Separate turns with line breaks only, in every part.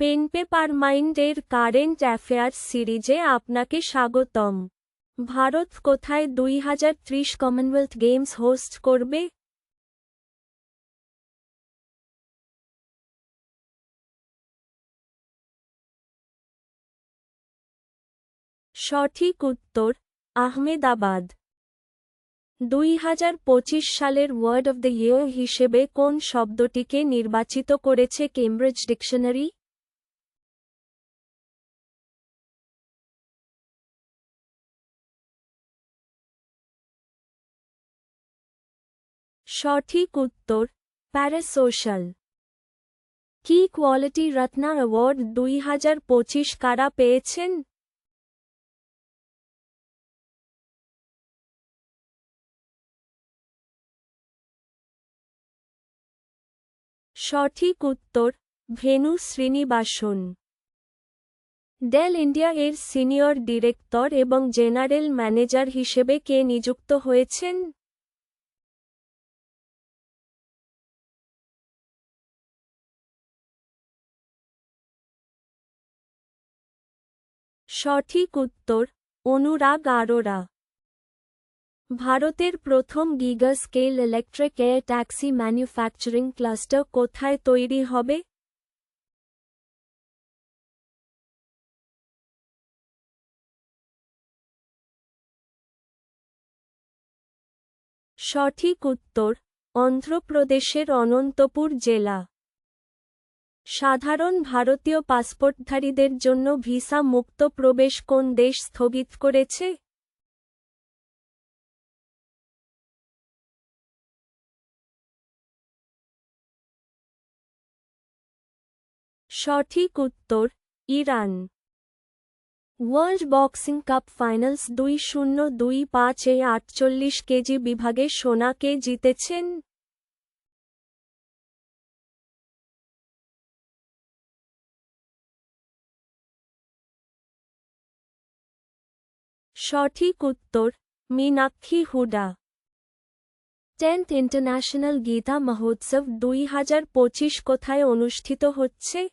Pen paper mind এর current affairs সিরিজে আপনাকে স্বাগতম। ভারত কোথায় দুই হাজার ত্রিশ কমনওয়েলথ গেমস হোস্ট করবে? সঠিক উত্তর, আহমেদাবাদ। দুই হাজার পঁচিশ সালের ওয়ার্ড অব দ্য ইয়ার হিসেবে কোন শব্দটিকে নির্বাচিত করেছে কেমব্রিজ ডিকশনারি? সঠিক উত্তর প্যারাসোশ্যাল কি কোয়ালিটি রত্না অ্যাওয়ার্ড দুই হাজার পঁচিশ কারা পেয়েছেন? সঠিক উত্তর, ভেনু শ্রীনিবাসন। ডেল ইন্ডিয়া এর সিনিয়র ডিরেক্টর এবং জেনারেল ম্যানেজার হিসেবে কে নিযুক্ত হয়েছেন? সঠিক উত্তর, অনুরাগ আরোরা। ভারতের প্রথম giga scale electric air taxi manufacturing cluster কোথায় তৈরি হবে? সঠিক উত্তর, অন্ধ্রপ্রদেশের অনন্তপুর জেলা। সাধারণ ভারতীয় পাসপোর্টধারীদের জন্য ভিসা মুক্ত প্রবেশ কোন দেশ স্থগিত করেছে? সঠিক উত্তর, Iran. World boxing cup finals দুই শূন্য দুই পাঁচ এ আটচল্লিশ কেজি বিভাগে সোনাকে জিতেছেন। সঠিক উত্তর, মীনাক্ষী হুডা। টেন্থ ইন্টারন্যাশনাল গীতা মহোৎসব দুই হাজার পঁচিশ কোথায় অনুষ্ঠিত হচ্ছে?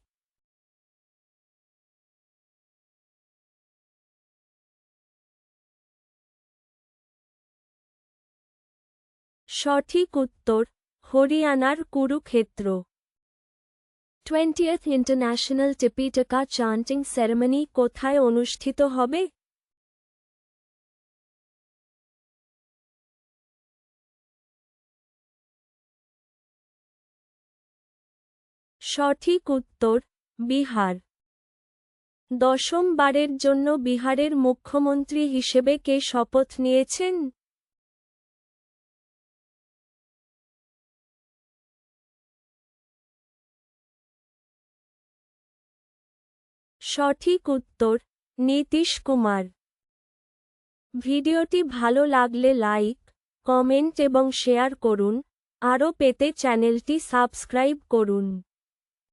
সঠিক উত্তর, হরিয়ানার Kurukshetra. Twentieth international Tipitaka chanting ceremony কোথায় অনুষ্ঠিত হবে? সঠিক উত্তর, বিহার। দশম বারের জন্য বিহারের মুখ্যমন্ত্রী হিসেবে কে শপথ নিয়েছেন? সঠিক উত্তর, নীতিশ কুমার। ভিডিওটি ভালো লাগলে লাইক, কমেন্ট এবং শেয়ার করুন। আরও পেতে চ্যানেলটি সাবস্ক্রাইব করুন।